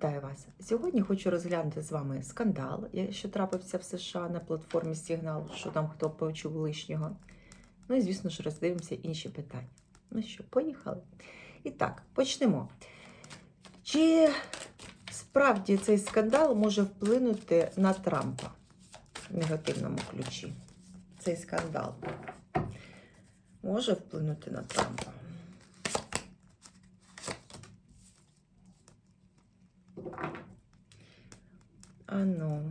Вітаю вас! Сьогодні хочу розглянути з вами скандал, що трапився в США на платформі Сигнал, що там хто почув лишнього. Ну і, звісно ж, роздивимося інші питання. Ну що, поїхали? І так, почнемо. Чи справді цей скандал може вплинути на Трампа в негативному ключі? Цей скандал може вплинути на Трампа? Ану,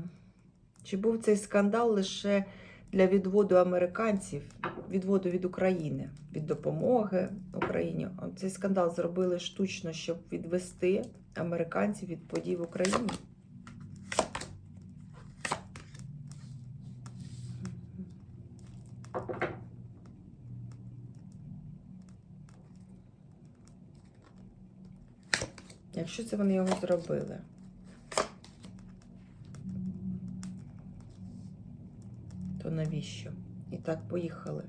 чи був цей скандал лише для відводу американців, відводу від України, від допомоги Україні? Цей скандал зробили штучно, щоб відвести американців від подій в Україні. Якщо це вони його зробили? то навіщо? І так, поїхали.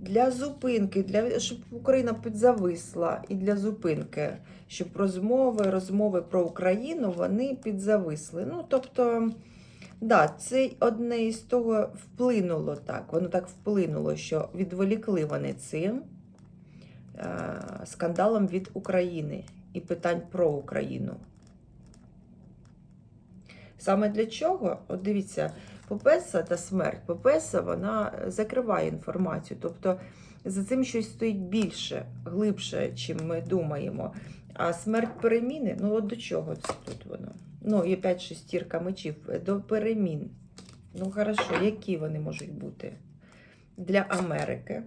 Для зупинки, для, щоб Україна підзависла, і для зупинки, щоб розмови, розмови про Україну вони підзависли. Ну, тобто, да, це одне із того вплинуло так. Воно так вплинуло, що відволікли вони цим е, скандалом від України і питань про Україну. Саме для чого? От дивіться, Попеса та смерть. Попеса вона закриває інформацію. Тобто за цим щось стоїть більше, глибше, чим ми думаємо. А смерть переміни, ну от до чого це тут воно? Ну, є 5 шестірка мечів до перемін. Ну, хорошо, які вони можуть бути для Америки?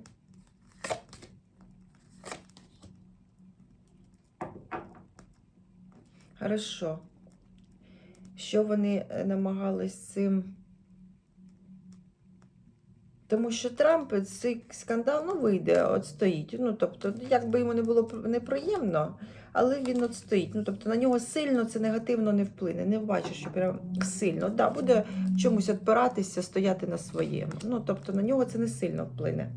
Хорошо. Що вони намагались цим? Тому що Трамп цей скандал ну, вийде, от стоїть. Ну, тобто, як би йому не було неприємно, але він от стоїть. Ну, тобто на нього сильно це негативно не вплине. Не бачу, що прям сильно. Да, буде чомусь відпиратися, стояти на своєму. Ну, тобто на нього це не сильно вплине.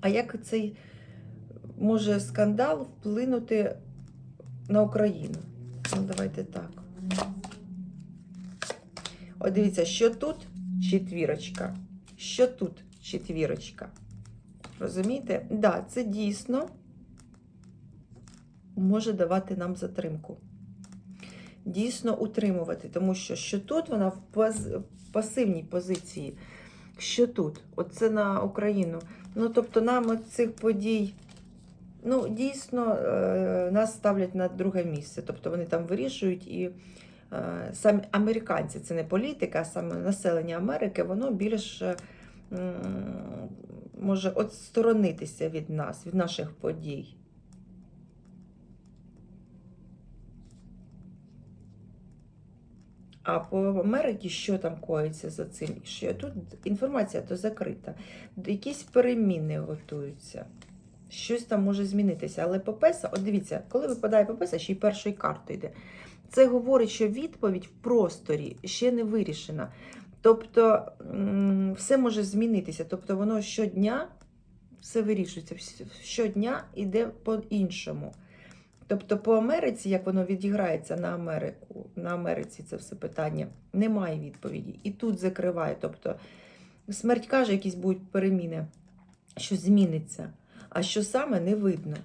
А як цей може скандал вплинути на Україну? Ну, давайте так. От дивіться, що тут четвірочка. Що тут четвірочка? Розумієте? Так, да, це дійсно може давати нам затримку. Дійсно утримувати, тому що що тут вона в пасивній позиції, що тут, оце на Україну. Ну, тобто, нам цих подій, ну, дійсно, е, нас ставлять на друге місце. Тобто вони там вирішують і. Е, самі американці, це не політика, а саме населення Америки, воно більш може відсторонитися від нас, від наших подій. А по Америці що там коїться за цим? Що тут інформація то закрита. Якісь переміни готуються. Щось там може змінитися. Але Попеса, от дивіться, коли випадає Попеса, ще й першою картою йде. Це говорить, що відповідь в просторі ще не вирішена. Тобто все може змінитися. Тобто воно щодня все вирішується, щодня йде по-іншому. Тобто, по Америці, як воно відіграється на Америку, на Америці це все питання, немає відповіді. І тут закриває. Тобто, смерть каже, якісь будуть переміни, що зміниться, а що саме не видно.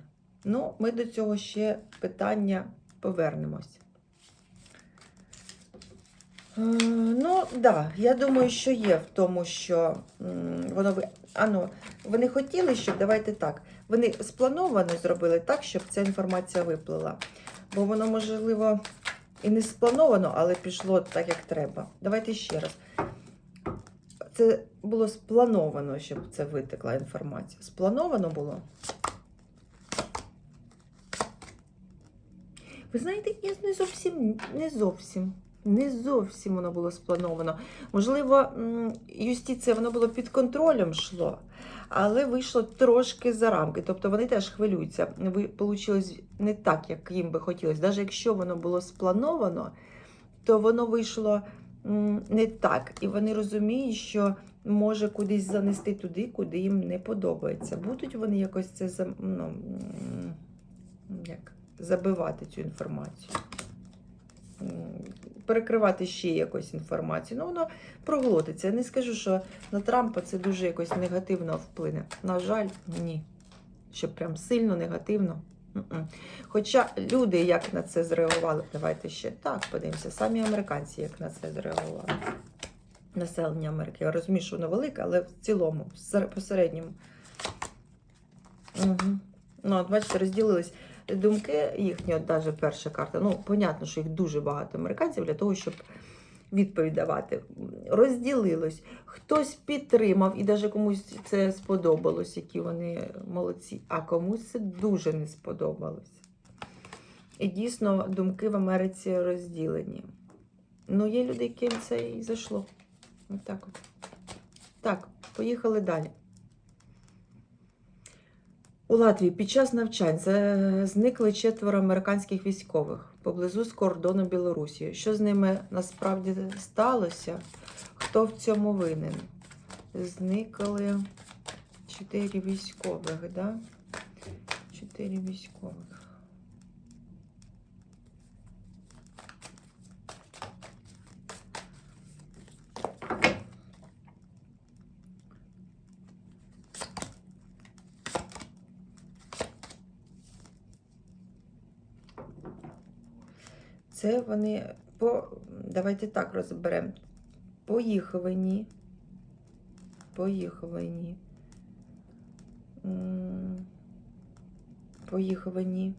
Ну, ми до цього ще питання повернемось. Е, ну, так, да, я думаю, що є в тому, що воно Ано, вони хотіли, щоб давайте так. Вони сплановано зробили так, щоб ця інформація виплила. Бо воно, можливо, і не сплановано, але пішло так, як треба. Давайте ще раз. Це було сплановано, щоб це витекла інформація. Сплановано було. Ви знаєте, я не зовсім не зовсім. Не зовсім воно було сплановано. Можливо, юстиція воно було під контролем йшло, але вийшло трошки за рамки. Тобто вони теж хвилюються. Вийшло не так, як їм би хотілося. Навіть якщо воно було сплановано, то воно вийшло не так. І вони розуміють, що може кудись занести туди, куди їм не подобається. Будуть вони якось це ну, як, забивати цю інформацію. перекривати ще якось інформацію. Ну, воно проглотиться. Я не скажу, що на Трампа це дуже якось негативно вплине. На жаль, ні. Щоб прям сильно негативно. Хоча люди як на це зреагували, давайте ще так подивимося. Самі американці як на це зреагували. Населення Америки. Я розумію, що воно велике, але в цілому, сер- посередньому. Угу. Ну, от бачите, розділились думки їхні, от навіть перша карта. Ну, понятно, що їх дуже багато американців для того, щоб відповідь давати. Розділилось. Хтось підтримав, і навіть комусь це сподобалось, які вони молодці, а комусь це дуже не сподобалось. І дійсно думки в Америці розділені. Ну, є люди, яким це і зайшло. Ось так от. Так, поїхали далі. У Латвії під час навчань зникли четверо американських військових поблизу з кордону Білорусі. Що з ними насправді сталося? Хто в цьому винен? Зникли чотири військових, да? Чотири військових. Це вони по. Давайте так розберемо. Поїховані. Поїховані. М, Поїховані.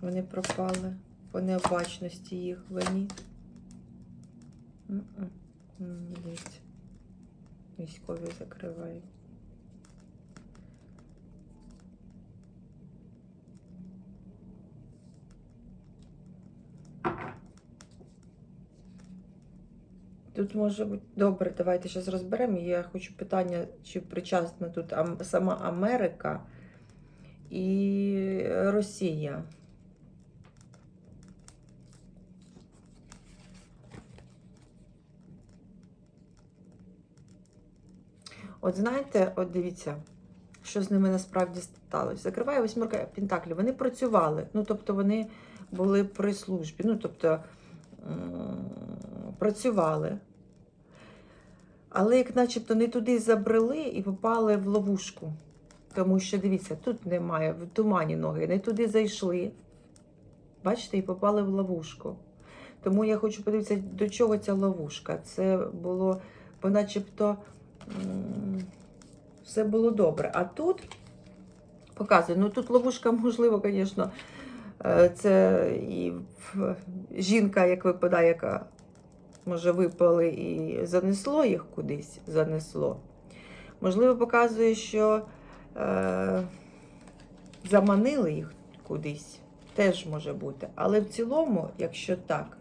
Вони пропали. По необачності їх вині. Військові закривають. Тут може бути добре, давайте зараз розберемо. Я хочу питання, чи причасна тут сама Америка і Росія. От знаєте, от дивіться, що з ними насправді сталося. Закриває восьмерка Пентаклів. Вони працювали, ну тобто вони були при службі, ну тобто працювали. Але як начебто не туди забрели і попали в ловушку. Тому що, дивіться, тут немає, в тумані ноги, не туди зайшли. Бачите, і попали в ловушку. Тому я хочу подивитися, до чого ця ловушка. Це було, бо начебто все було добре. А тут показує, ну тут ловушка, можливо, звісно, е, це і жінка, як випадає, яка може випали і занесло їх кудись, занесло. Можливо, показує, що е, заманили їх кудись. Теж може бути. Але в цілому, якщо так,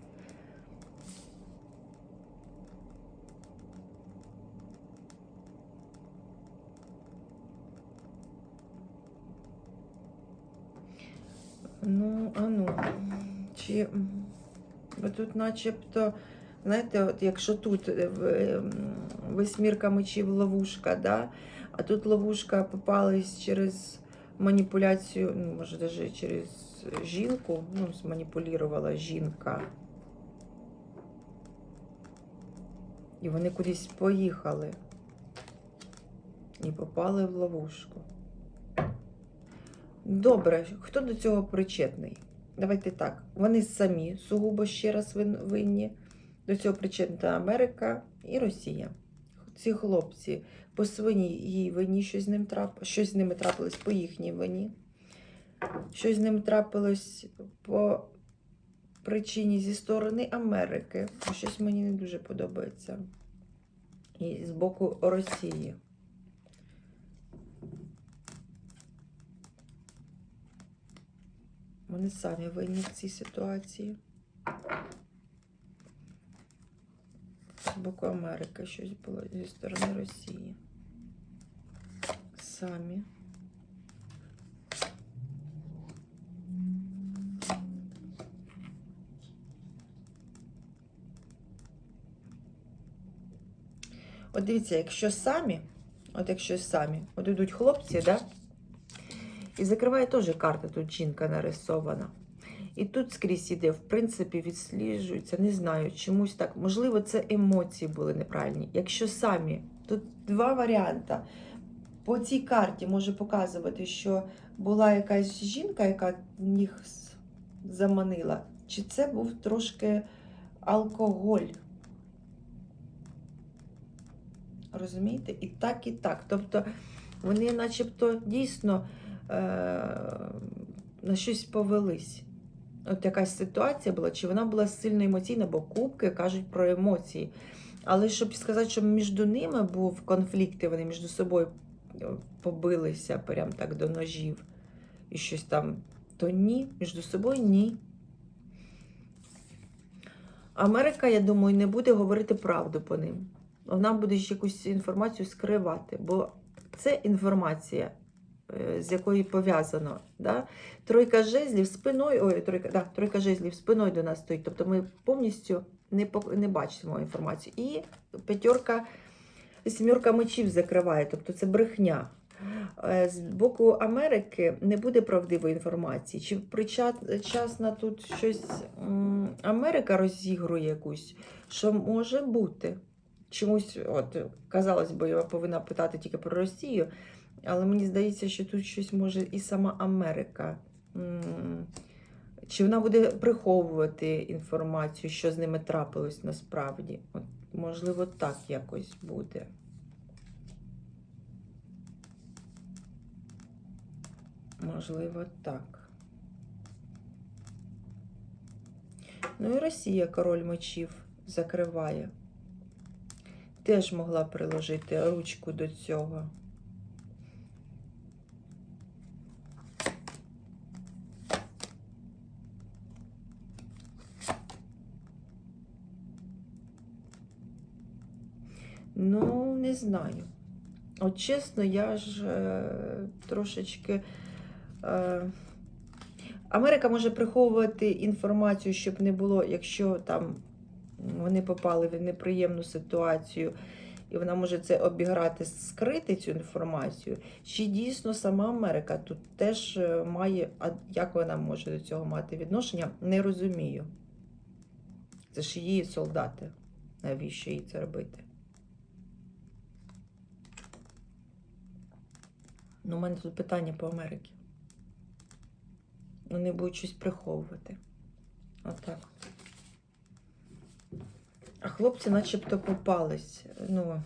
ну, а ну, чи бо тут начебто, знаєте, от якщо тут е, восьмірка мечів ловушка, да, а тут ловушка попалась через маніпуляцію, ну, може, навіть через жінку, ну, зманіпулювала жінка. І вони кудись поїхали і попали в ловушку. Добре, хто до цього причетний? Давайте так. Вони самі сугубо ще раз винні. До цього причетна Америка і Росія. Ці хлопці по своїй вині щось з ним трап... щось з ними трапилось по їхній вині. Щось з ним трапилось по причині зі сторони Америки. Щось мені не дуже подобається. І з боку Росії. Вони самі винні в цій ситуації. З боку Америки щось було зі сторони Росії. Самі. От дивіться, якщо самі, от якщо самі, от йдуть хлопці, да? І закриває теж карта, тут жінка нарисована. І тут скрізь іде, в принципі, відсліджується, не знаю, чомусь так. Можливо, це емоції були неправильні. Якщо самі, тут два варіанти. По цій карті може показувати, що була якась жінка, яка їх заманила, чи це був трошки алкоголь. Розумієте? І так, і так. Тобто вони начебто дійсно е- на щось повелись. От якась ситуація була, чи вона була сильно емоційна, бо кубки кажуть про емоції. Але щоб сказати, що між ними був конфлікт, і вони між собою е, побилися прям так до ножів і щось там, то ні, між собою ні. Америка, я думаю, не буде говорити правду по ним. Вона буде якусь інформацію скривати, бо це інформація, з якою пов'язано. Да? Тройка жезлів спиною, ой, тройка, да, тройка жезлів спиною до нас стоїть. Тобто ми повністю не, не бачимо інформацію. І п'ятерка, сімерка мечів закриває, тобто це брехня. Е, З боку Америки не буде правдивої інформації. Чи причасна тут щось Америка розігрує якусь, що може бути? Чомусь, от, казалось би, я повинна питати тільки про Росію, але мені здається, що тут щось може і сама Америка. Чи вона буде приховувати інформацію, що з ними трапилось насправді? От, можливо, так якось буде. Можливо, так. Ну і Росія король мечів закриває. Теж могла приложити ручку до цього. Ну, не знаю. От чесно, я ж е, трошечки. Е, Америка може приховувати інформацію, щоб не було, якщо там вони попали в неприємну ситуацію, і вона може це обіграти, скрити цю інформацію. Чи дійсно сама Америка тут теж е, має, а як вона може до цього мати відношення, не розумію. Це ж її солдати. Навіщо їй це робити? Ну, у мене тут питання по Америці. Вони будуть щось приховувати. Отак. А хлопці начебто попались. Ну,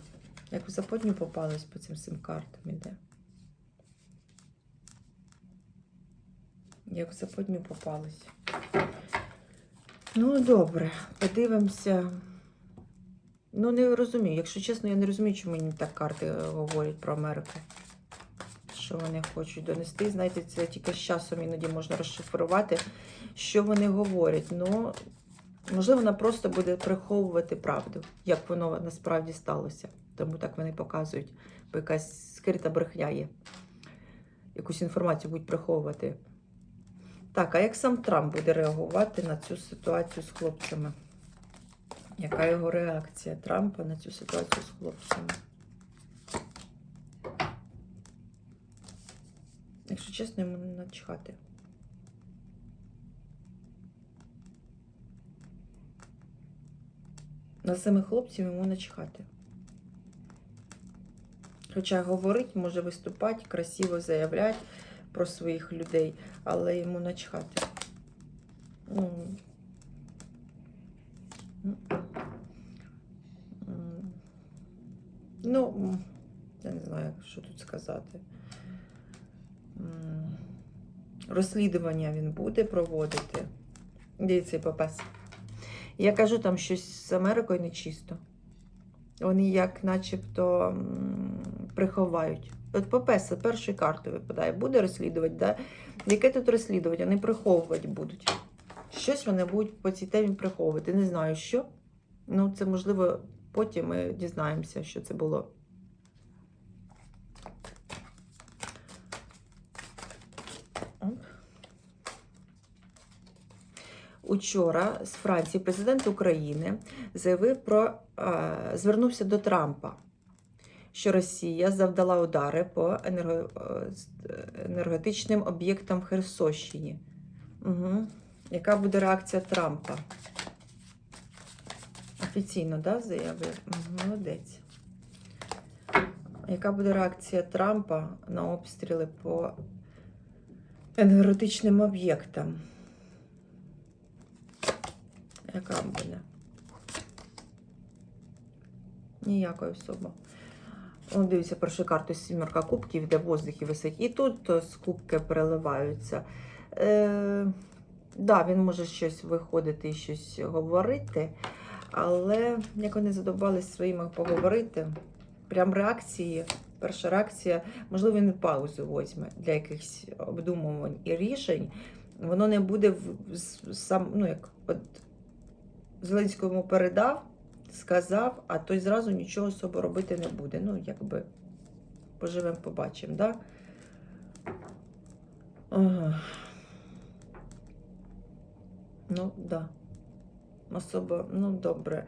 як в западню попались по цим сим-картам іде. Як в западню попались. Ну, добре, подивимося. Ну, не розумію. Якщо чесно, я не розумію, чому мені так карти говорять про Америку що вони хочуть донести. Знаєте, це тільки з часом іноді можна розшифрувати, що вони говорять. Ну, можливо, вона просто буде приховувати правду, як воно насправді сталося. Тому так вони показують, бо якась скрита брехня є. Якусь інформацію будуть приховувати. Так, а як сам Трамп буде реагувати на цю ситуацію з хлопцями? Яка його реакція Трампа на цю ситуацію з хлопцями? Якщо чесно, йому не начхати. На самих хлопців йому начхати. Хоча говорить, може виступати, красиво заявляти про своїх людей, але йому начхати. Ну, Ну, я не знаю, що тут сказати. Розслідування він буде проводити. Дивіться, попас. Я кажу, там щось з Америкою нечисто. Вони як начебто приховають. От Попеса першої карти випадає. Буде розслідувати, да? Яке тут розслідування? Вони приховувати будуть. Щось вони будуть по цій темі приховувати. Не знаю що. Ну, це можливо, потім ми дізнаємося, що це було. Учора з Франції президент України заявив про е, звернувся до Трампа, що Росія завдала удари по енерго, е, енергетичним об'єктам в Херсонщині. Угу. Яка буде реакція Трампа? Офіційно, да, заявив? Молодець. Яка буде реакція Трампа на обстріли по енергетичним об'єктам? Яка буде? Ніякої особи. Он дивіться першу карту сімерка кубків, де в воздухі висить. І тут з кубки переливаються. Е, да, він може щось виходити і щось говорити, але як вони задовбались своїми поговорити, прям реакції, перша реакція, можливо, він паузу возьме для якихось обдумувань і рішень. Воно не буде в, сам, ну як от Зеленському передав, сказав, а той зразу нічого особо робити не буде. Ну, якби поживемо, побачимо, да? Ага. Ну, да. Особо, ну добре.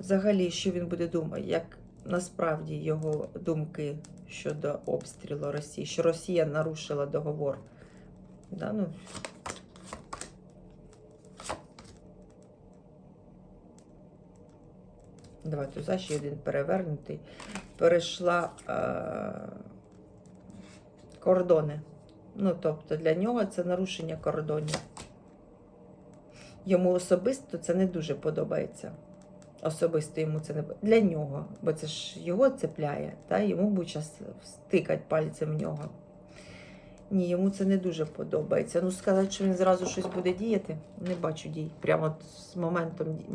Взагалі, що він буде думати, як насправді його думки щодо обстрілу Росії, що Росія нарушила договор. Да, ну, Давай туза ще один перевернутий. Перейшла е- кордони. Ну, тобто для нього це нарушення кордонів. Йому особисто це не дуже подобається. Особисто йому це не для нього, бо це ж його цепляє, та йому будуть час стикати пальцем в нього. Ні, йому це не дуже подобається. Ну, сказати, що він зразу щось буде діяти, не бачу дій. Прямо з моментом дій.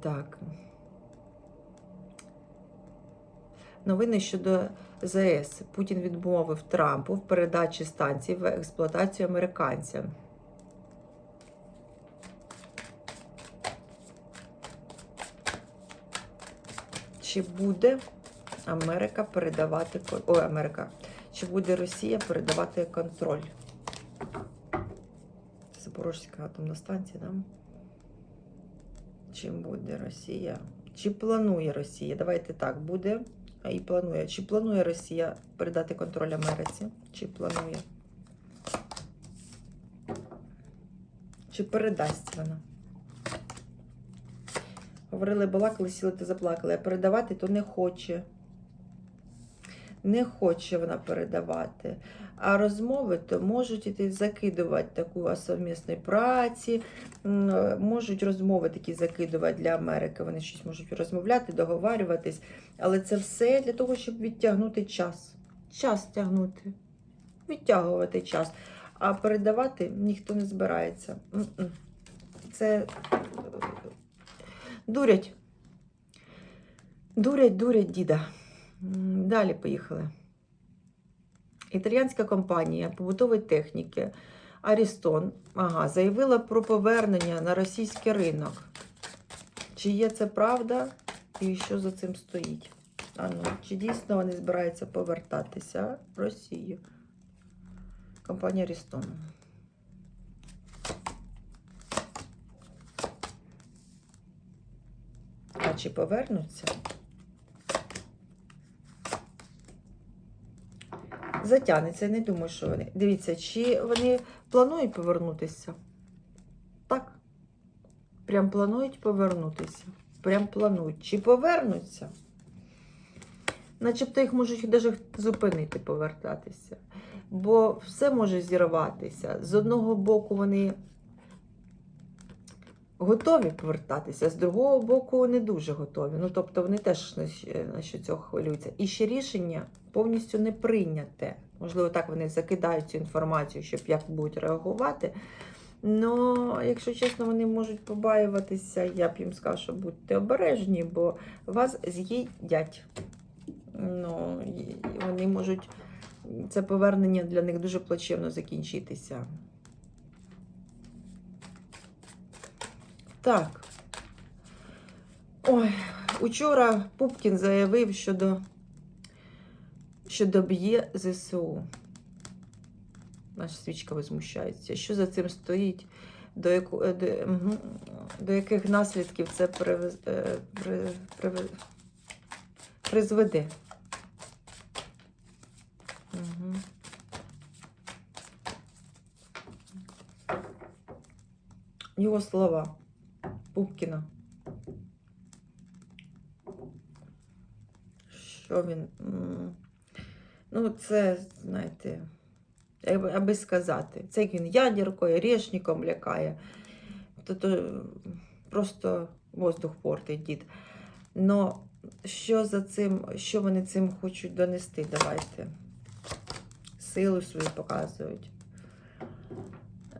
Так. Новини щодо ЗАЕС. Путін відмовив Трампу в передачі станцій в експлуатацію американцям. Чи буде Америка передавати Ой, Америка. Чи буде Росія передавати контроль? Це Запорозька атомна станція, да? Чим буде Росія? Чи планує Росія? Давайте так, буде а і планує. Чи планує Росія передати контроль Америці? Чи планує? Чи передасть вона? Говорили, балакали, сіли та заплакали. А передавати то не хоче. Не хоче вона передавати. А розмови то можуть іти закидувати таку совмісної праці, можуть розмови такі закидувати для Америки. Вони щось можуть розмовляти, договарюватись. Але це все для того, щоб відтягнути час. Час тягнути, відтягувати час. А передавати ніхто не збирається. Це е, дурять. Дурять, дурять діда. Далі поїхали. Італіянська компанія побутової техніки Арістон ага, заявила про повернення на російський ринок. Чи є це правда і що за цим стоїть? А ну, чи дійсно вони збираються повертатися в Росію? Компанія Арістон. А чи повернуться? Затягнеться, не думаю, що вони. Дивіться, чи вони планують повернутися? Так. Прям планують повернутися. Прям планують. Чи повернуться? Начебто їх можуть навіть зупинити, повертатися. Бо все може зірватися. З одного боку, вони готові повертатися, з другого боку, не дуже готові. Ну, тобто, вони теж на що цього хвилюються. І ще рішення повністю не прийняте. Можливо, так вони закидають цю інформацію, щоб як будуть реагувати. Ну, якщо чесно, вони можуть побаюватися, я б їм сказала, що будьте обережні, бо вас з'їдять. Ну, вони можуть, це повернення для них дуже плачевно закінчитися. Так. Ой, учора Пупкін заявив, щодо, що доб'є ЗСУ. Наша свічка возмущається. Що за цим стоїть? До яку, е, до, до яких наслідків це е, призведе? Його слова. Пупкіна. Що він. Ну, це, знаєте, аби, сказати. Це він ядеркою, орешником лякає. То, то просто воздух портить дід. Но що за цим, що вони цим хочуть донести? Давайте. Силу свою показують.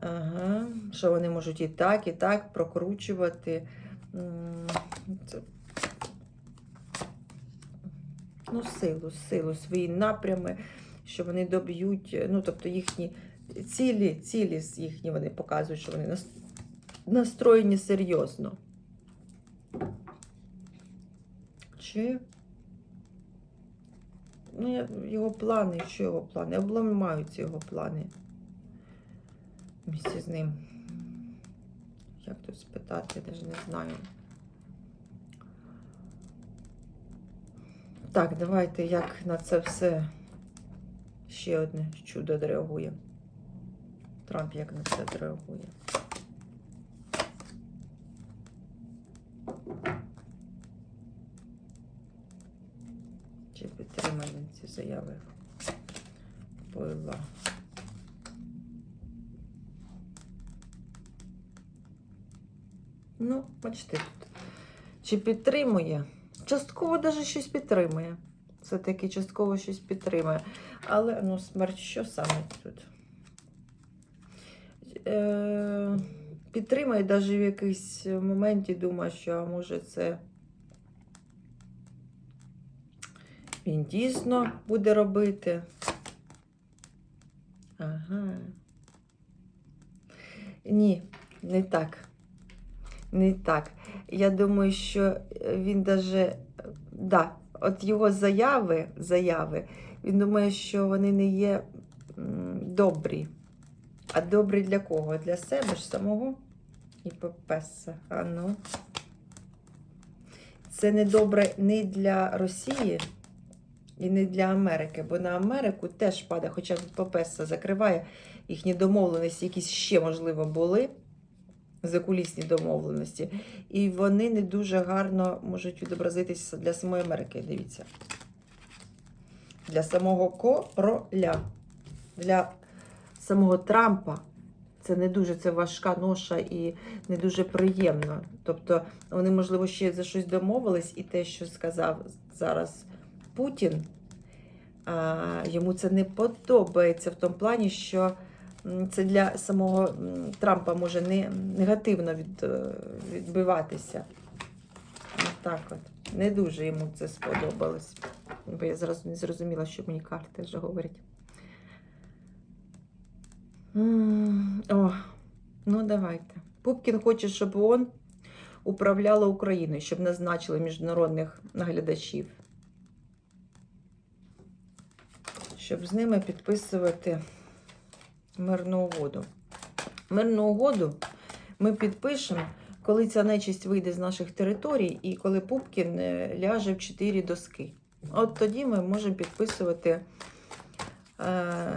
Ага, що вони можуть і так, і так прокручувати. Ну, силу, силу, свої напрями, що вони доб'ють, ну, тобто їхні цілі, цілі їхні вони показують, що вони настроєні серйозно. Чи ну, його плани, що його плани? Обламаються його плани. Місці з ним. Як тут спитати, я навіть не знаю. Так, давайте як на це все ще одне чудо реагує. Трамп як на це реагує. Чи підтримає він ці заяви Пойла? Ну, бачите тут. Чи підтримує? Частково навіть щось підтримує. Все-таки частково щось підтримує. Але ну, смерть що саме тут? Е, підтримує навіть в якийсь моменті, думаю, що може це він дійсно буде робити. Ага. Ні, не так. Не так. Я думаю, що він даже, да, от його заяви, заяви, він думає, що вони не є добрі. А добрі для кого? Для себе ж самого і Пепеса. А ну. Це не добре не для Росії і не для Америки, бо на Америку теж падає, хоча Пепеса закриває їхні домовленості, якісь ще, можливо, були закулісні домовленості. І вони не дуже гарно можуть відобразитися для самої Америки. Дивіться. Для самого короля, для самого Трампа. Це не дуже це важка ноша і не дуже приємно. Тобто вони, можливо, ще за щось домовились, і те, що сказав зараз Путін, а, йому це не подобається в тому плані, що це для самого Трампа може не негативно від, е, відбиватися. Так от. Не дуже йому це сподобалось. Бо я зразу не зрозуміла, що мені карти вже говорять. О, ну давайте. Пупкін хоче, щоб ООН управляла Україною, щоб назначили міжнародних наглядачів. Щоб з ними підписувати мирну угоду. Мирну угоду ми підпишемо, коли ця нечисть вийде з наших територій і коли Пупкін е, ляже в чотири доски. От тоді ми можемо підписувати е,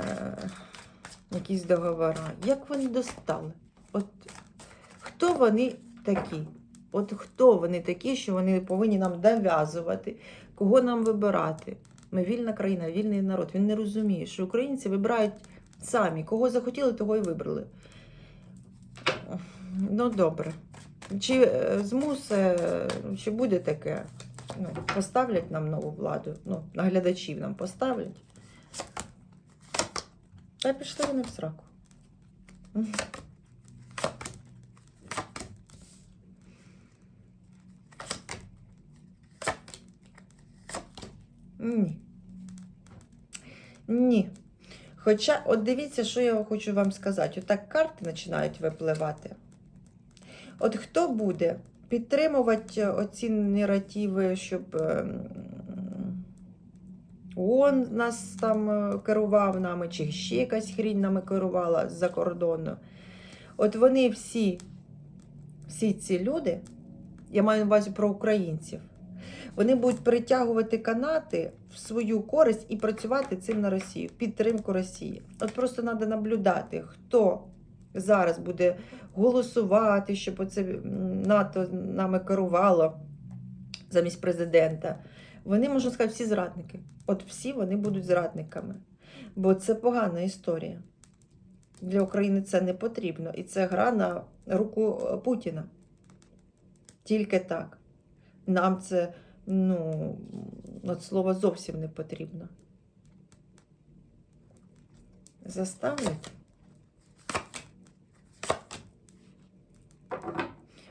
якісь договори. Як вони достали? От хто вони такі? От хто вони такі, що вони повинні нам нав'язувати, кого нам вибирати? Ми вільна країна, вільний народ. Він не розуміє, що українці вибирають самі. Кого захотіли, того і вибрали. Ну, добре. Чи е, змусе, чи буде таке? Ну, поставлять нам нову владу, ну, наглядачів нам поставлять. Та пішли вони в сраку. Ні. Ні. Хоча, от дивіться, що я хочу вам сказати. Отак карти починають випливати. От хто буде підтримувати оці наративи, щоб ем, ООН нас там е, керував нами, чи ще якась хрінь нами керувала з-за кордону. От вони всі, всі ці люди, я маю на увазі про українців, вони будуть перетягувати канати в свою користь і працювати цим на Росію, підтримку Росії. От просто треба наблюдати, хто зараз буде голосувати, щоб оце НАТО нами керувало замість президента, вони, можна сказати, всі зрадники. От всі вони будуть зрадниками. Бо це погана історія. Для України це не потрібно. І це гра на руку е, Путіна. Тільки так. Нам це, ну, от слова зовсім не потрібно. Заставлять.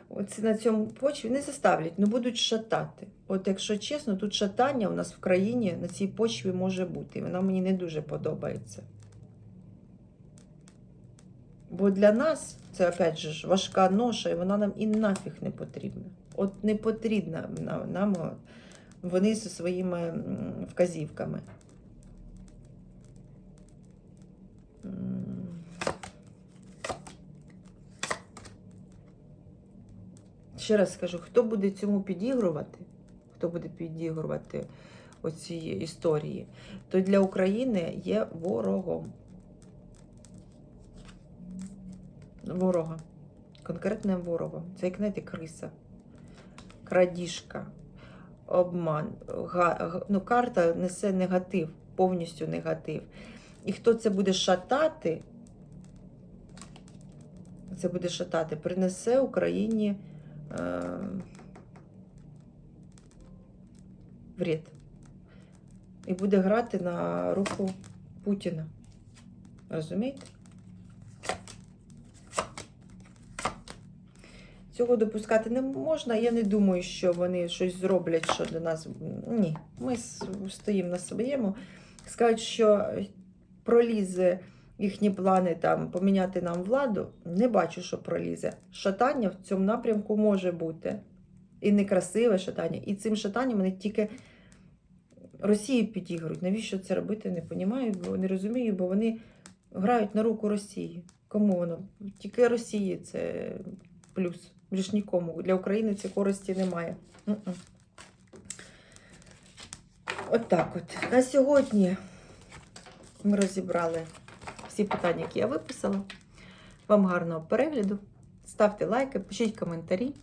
Оце на цьому почві не заставлять, ну будуть шатати. От якщо чесно, тут шатання у нас в країні на цій почві може бути. І вона мені не дуже подобається. Бо для нас це, опять же, важка ноша, і вона нам і нафіг не потрібна. От не потрібна нам, вони зі своїми вказівками. Ще раз скажу, хто буде цьому підігрувати, хто буде підігрувати оцій історії, то для України є ворогом. Ворога. Конкретним ворогом. Це як знаєте, криса, крадіжка, обман. Ну, карта несе негатив, повністю негатив. І хто це буде шатати, це буде шатати, принесе Україні е, вред. І буде грати на руку Путіна. Розумієте? Цього допускати не можна. Я не думаю, що вони щось зроблять, що для нас. Ні, ми стоїмо на своєму. Скажуть, що пролізе їхні плани там поміняти нам владу. Не бачу, що пролізе. Шатання в цьому напрямку може бути. І некрасиве шатання. І цим шатанням вони тільки Росії підігрують. Навіщо це робити? Не розумію, бо не розумію, бо вони грають на руку Росії. Кому воно? Тільки Росії це плюс. Більш нікому. Для України цієї користі немає. От так от. На сьогодні ми розібрали всі питання, які я виписала. Вам гарного перегляду. Ставте лайки, пишіть коментарі.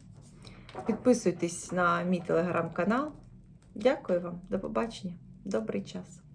Підписуйтесь на мій телеграм-канал. Дякую вам, до побачення. Добрий час.